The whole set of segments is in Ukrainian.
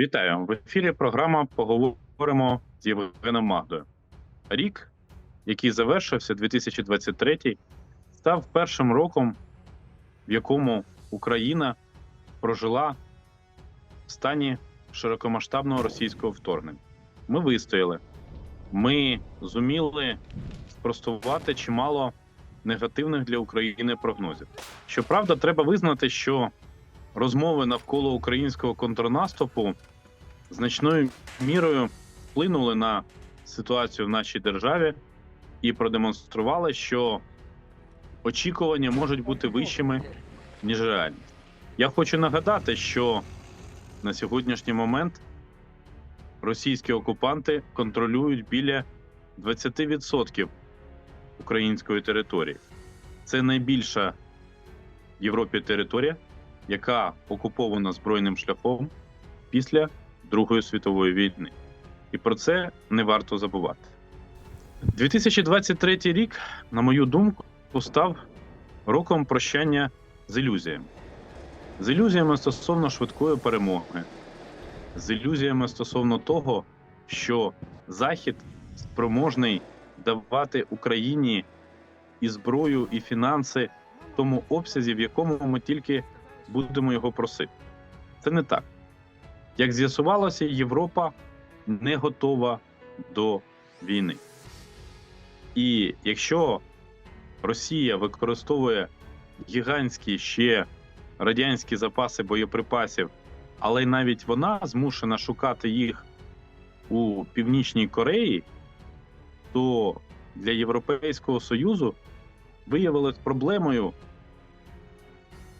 Вітаю в ефірі. Програма поговоримо з Євгеном Магдою. Рік, який завершився 2023, став першим роком, в якому Україна прожила в стані широкомасштабного російського вторгнення. Ми вистояли, ми зуміли спростувати чимало негативних для України прогнозів. Щоправда, треба визнати, що розмови навколо українського контрнаступу значною мірою вплинули на ситуацію в нашій державі і продемонстрували, що очікування можуть бути вищими, ніж реальність. Я хочу нагадати, що на сьогоднішній момент російські окупанти контролюють біля 20% української території. Це найбільша в Європі територія, яка окупована збройним шляхом після Другої світової війни. І про це не варто забувати. 2023 рік, на мою думку, став роком прощання з ілюзіями. З ілюзіями стосовно швидкої перемоги, з ілюзіями стосовно того, що Захід спроможний давати Україні і зброю, і фінанси в тому обсязі, в якому ми тільки будемо його просити. Це не так. Як з'ясувалося, Європа не готова до війни. І якщо Росія використовує гігантські ще радянські запаси боєприпасів, але навіть вона змушена шукати їх у Північній Кореї, то для Європейського Союзу виявилось проблемою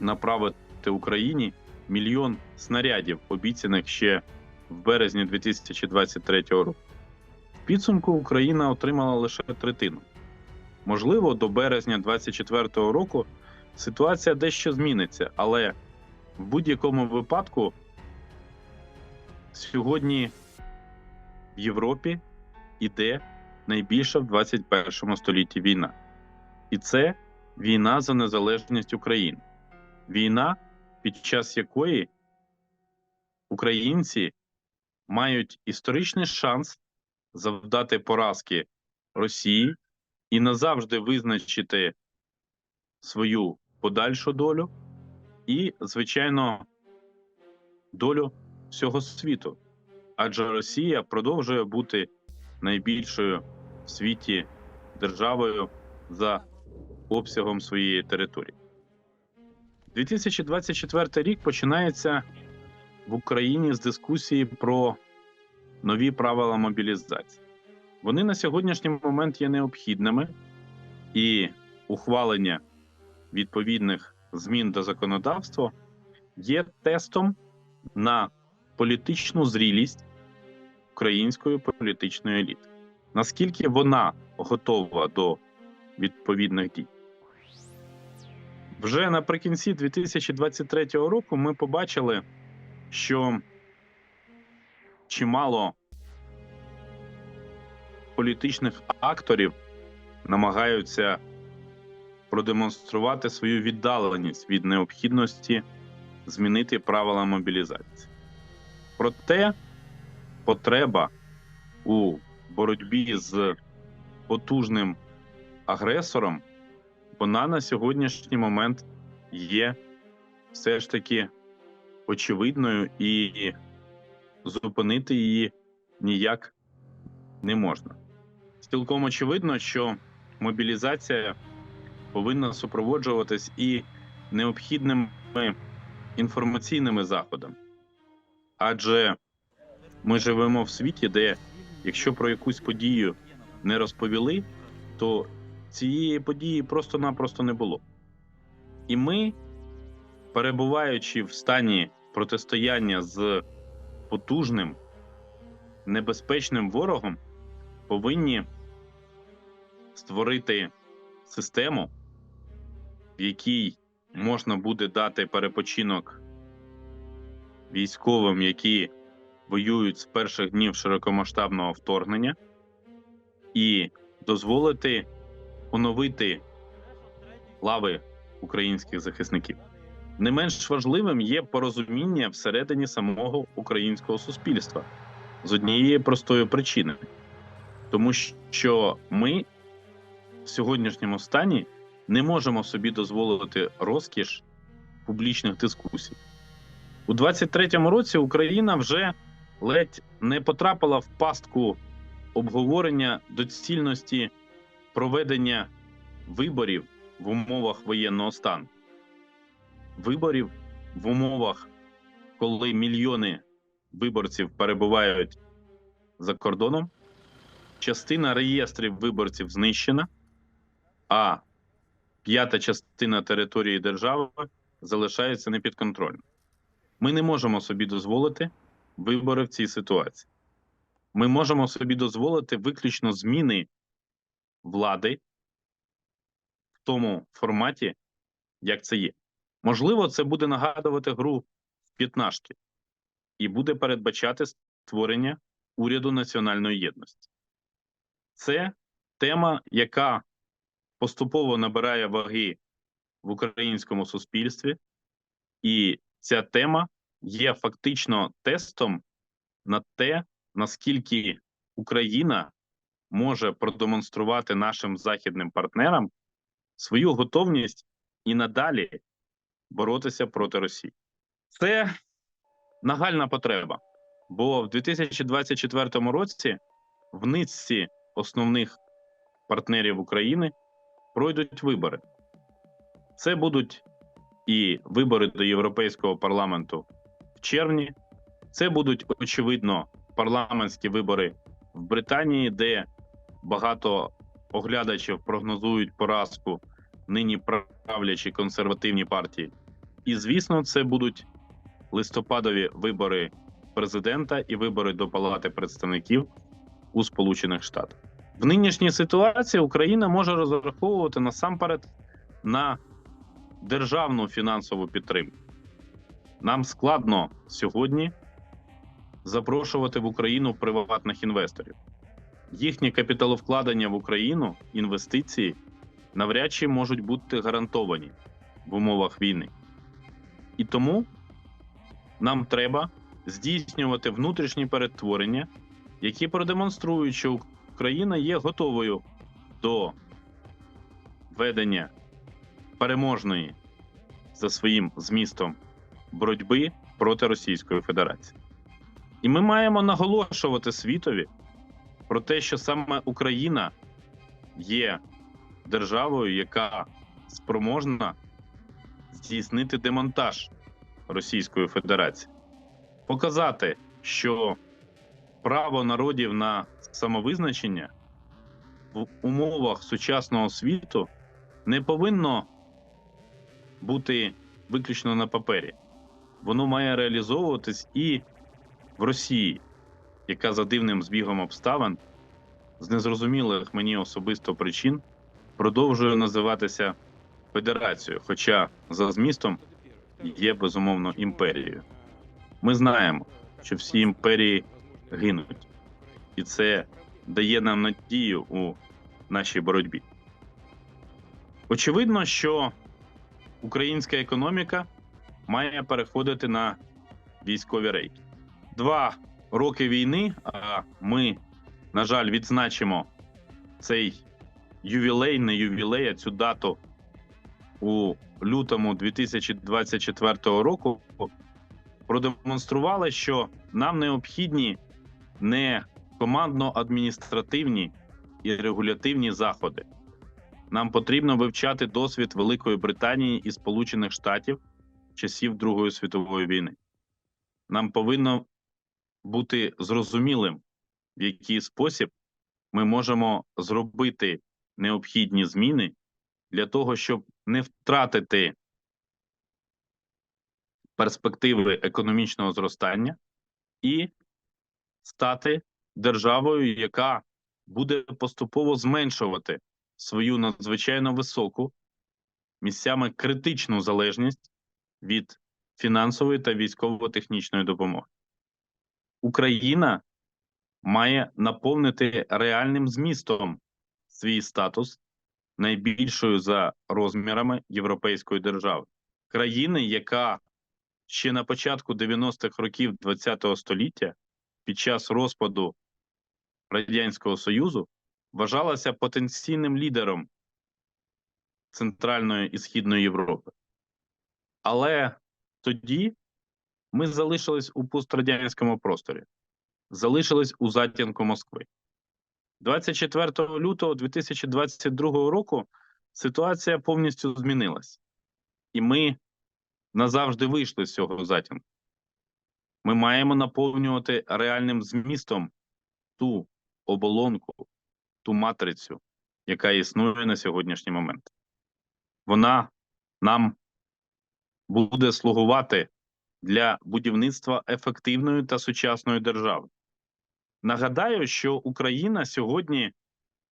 направити Україні мільйон снарядів, обіцяних ще в березні 2023 року. В підсумку Україна отримала лише третину. Можливо, до березня 2024 року ситуація дещо зміниться, але в будь-якому випадку сьогодні в Європі іде найбільша в 21 столітті війна. І це війна за незалежність України. Війна, під час якої українці мають історичний шанс завдати поразки Росії і назавжди визначити свою подальшу долю і, звичайно, долю всього світу. Адже Росія продовжує бути найбільшою в світі державою за обсягом своєї території. 2024 рік починається в Україні з дискусії про нові правила мобілізації. Вони на сьогоднішній момент є необхідними, і ухвалення відповідних змін до законодавства є тестом на політичну зрілість української політичної еліти. Наскільки вона готова до відповідних дій? Вже наприкінці 2023 року ми побачили, що чимало політичних акторів намагаються продемонструвати свою віддаленість від необхідності змінити правила мобілізації. Проте потреба у боротьбі з потужним агресором вона на сьогоднішній момент є все ж таки очевидною, і зупинити її ніяк не можна. Цілком очевидно, що мобілізація повинна супроводжуватись і необхідними інформаційними заходами. Адже ми живемо в світі, де якщо про якусь подію не розповіли, то цієї події просто-напросто не було. І ми, перебуваючи в стані протистояння з потужним, небезпечним ворогом, повинні створити систему, в якій можна буде дати перепочинок військовим, які воюють з перших днів широкомасштабного вторгнення, і дозволити оновити лави українських захисників. Не менш важливим є порозуміння всередині самого українського суспільства з однієї простої причини, тому що ми в сьогоднішньому стані не можемо собі дозволити розкіш публічних дискусій. У 23-му році Україна вже ледь не потрапила в пастку обговорення доцільності проведення виборів в умовах воєнного стану. Виборів в умовах, коли мільйони виборців перебувають за кордоном, частина реєстрів виборців знищена, а п'ята частина території держави залишається непідконтрольною. Ми не можемо собі дозволити вибори в цій ситуації. Ми можемо собі дозволити виключно зміни влади в тому форматі, як це є. Можливо, це буде нагадувати гру в п'ятнашки і буде передбачати створення уряду національної єдності. Це тема, яка поступово набирає ваги в українському суспільстві, і ця тема є фактично тестом на те, наскільки Україна може продемонструвати нашим західним партнерам свою готовність і надалі боротися проти Росії. Це нагальна потреба, бо в 2024 році в низці основних партнерів України пройдуть вибори. Це будуть і вибори до Європейського парламенту в червні. Це будуть очевидно парламентські вибори в Британії, де багато оглядачів прогнозують поразку нині правлячі консервативні партії. І звісно, це будуть листопадові вибори президента і вибори до Палати представників у Сполучених Штатах. В нинішній ситуації Україна може розраховувати насамперед на державну фінансову підтримку. Нам складно сьогодні запрошувати в Україну приватних інвесторів. Їхнє капіталовкладення в Україну, інвестиції навряд чи можуть бути гарантовані в умовах війни. І тому нам треба здійснювати внутрішні перетворення, які продемонструють, що Україна є готовою до ведення переможної за своїм змістом боротьби проти Російської Федерації. І ми маємо наголошувати світові про те, що саме Україна є державою, яка спроможна здійснити демонтаж Російської Федерації, показати, що право народів на самовизначення в умовах сучасного світу не повинно бути виключно на папері. Воно має реалізовуватись і в Росії, яка за дивним збігом обставин з незрозумілих мені особисто причин продовжує називатися Федерацією, хоча за змістом є безумовно імперією. Ми знаємо, що всі імперії гинуть, і це дає нам надію у нашій боротьбі. Очевидно, що українська економіка має переходити на військові рейки. Два роки війни, а ми, на жаль, відзначимо цей ювілей, не ювілей, а цю дату у лютому 2024 року, продемонстрували, що нам необхідні не командно-адміністративні і регулятивні заходи. Нам потрібно вивчати досвід Великої Британії і Сполучених Штатів часів Другої світової війни. Нам повинно бути зрозумілим, в який спосіб ми можемо зробити необхідні зміни для того, щоб не втратити перспективи економічного зростання і стати державою, яка буде поступово зменшувати свою надзвичайно високу місцями критичну залежність від фінансової та військово-технічної допомоги. Україна має наповнити реальним змістом свій статус найбільшою за розмірами європейської держави. країни, яка ще на початку 90-х років ХХ століття під час розпаду Радянського Союзу вважалася потенційним лідером Центральної і Східної Європи. Але тоді ми залишились у пострадянському просторі, залишились у затінку Москви. 24 лютого 2022 року ситуація повністю змінилась, і ми назавжди вийшли з цього затінку. Ми маємо наповнювати реальним змістом ту оболонку, ту матрицю, яка існує на сьогоднішній момент. Вона нам буде слугувати для будівництва ефективної та сучасної держави. Нагадаю, що Україна сьогодні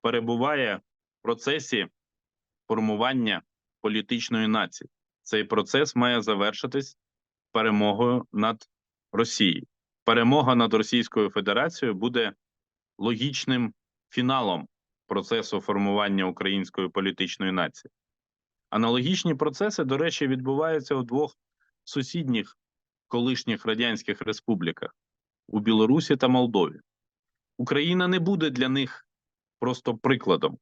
перебуває в процесі формування політичної нації. Цей процес має завершитись перемогою над Росією. Перемога над Російською Федерацією буде логічним фіналом процесу формування української політичної нації. Аналогічні процеси, до речі, відбуваються у двох сусідніх колишніх радянських республіках у Білорусі та Молдові. Україна не буде для них просто прикладом,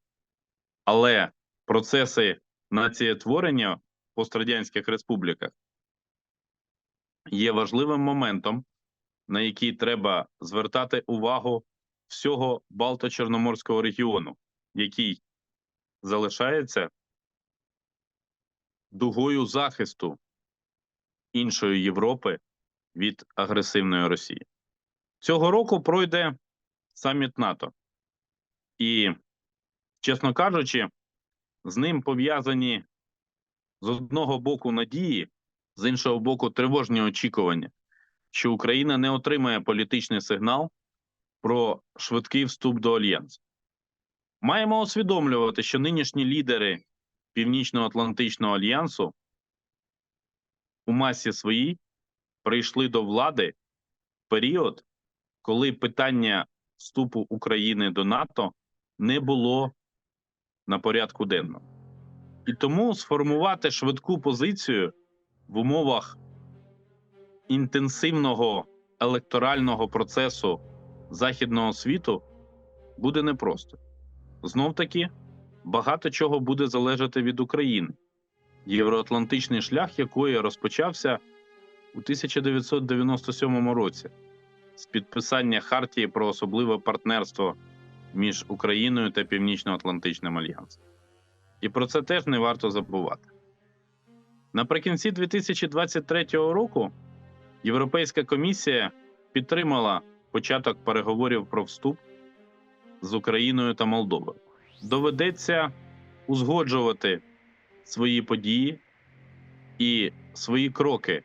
але процеси націєтворення в пострадянських республіках є важливим моментом, на який треба звертати увагу всього Балто-Чорноморського регіону, який залишається дугою захисту іншої Європи від агресивної Росії. Цього року пройде саміт НАТО. І, чесно кажучи, з ним пов'язані з одного боку надії, з іншого боку, тривожні очікування, що Україна не отримає політичний сигнал про швидкий вступ до альянсу. Маємо усвідомлювати, що нинішні лідери Північно-Атлантичного альянсу у масі своїй прийшли до влади в період, коли питання вступу України до НАТО не було на порядку денному. І тому сформувати швидку позицію в умовах інтенсивного електорального процесу західного світу буде непросто. Знов таки, багато чого буде залежати від України, євроатлантичний шлях якої розпочався у 1997 році з підписання Хартії про особливе партнерство між Україною та Північно-Атлантичним альянсом. І про це теж не варто забувати. Наприкінці 2023 року Європейська комісія підтримала початок переговорів про вступ з Україною та Молдовою. Доведеться узгоджувати свої події і свої кроки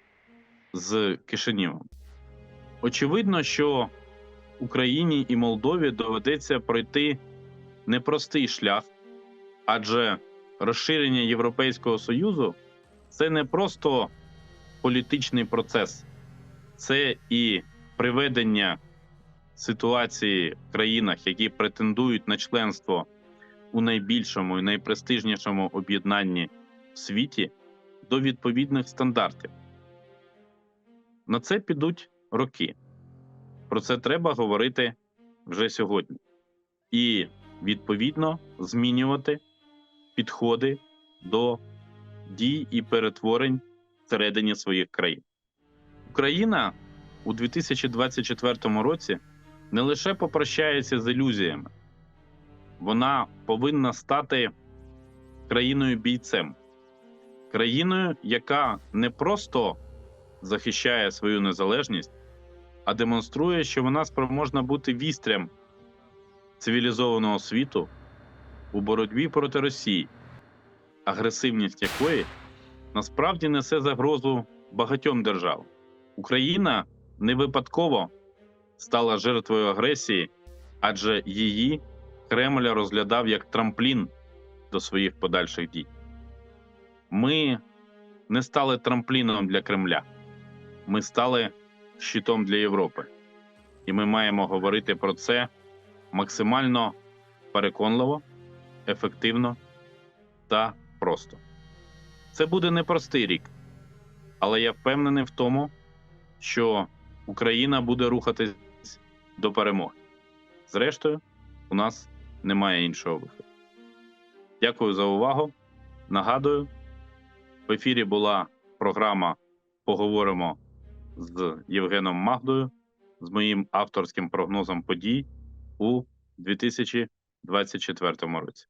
з Кишинівом. Очевидно, що Україні і Молдові доведеться пройти непростий шлях, адже розширення Європейського Союзу це не просто політичний процес, це і приведення ситуації в країнах, які претендують на членство у найбільшому і найпрестижнішому об'єднанні в світі, до відповідних стандартів. На це підуть роки. Про це треба говорити вже сьогодні. І відповідно змінювати підходи до дій і перетворень всередині своїх країн. Україна у 2024 році не лише попрощається з ілюзіями, вона повинна стати країною бійцем, країною, яка не просто захищає свою незалежність, а демонструє, що вона спроможна бути вістрям цивілізованого світу у боротьбі проти Росії, агресивність якої насправді несе загрозу багатьом державам. Україна не випадково стала жертвою агресії, адже її Кремль розглядав як трамплін до своїх подальших дій. Ми не стали трампліном для Кремля, ми стали щитом для Європи. І ми маємо говорити про це максимально переконливо, ефективно та просто. Це буде непростий рік, але я впевнений в тому, що Україна буде рухатись до перемоги. Зрештою, у нас немає іншого виходу. Дякую за увагу. Нагадую, в ефірі була програма Поговоримо з Євгеном Магдою з моїм авторським прогнозом подій у 2024 році.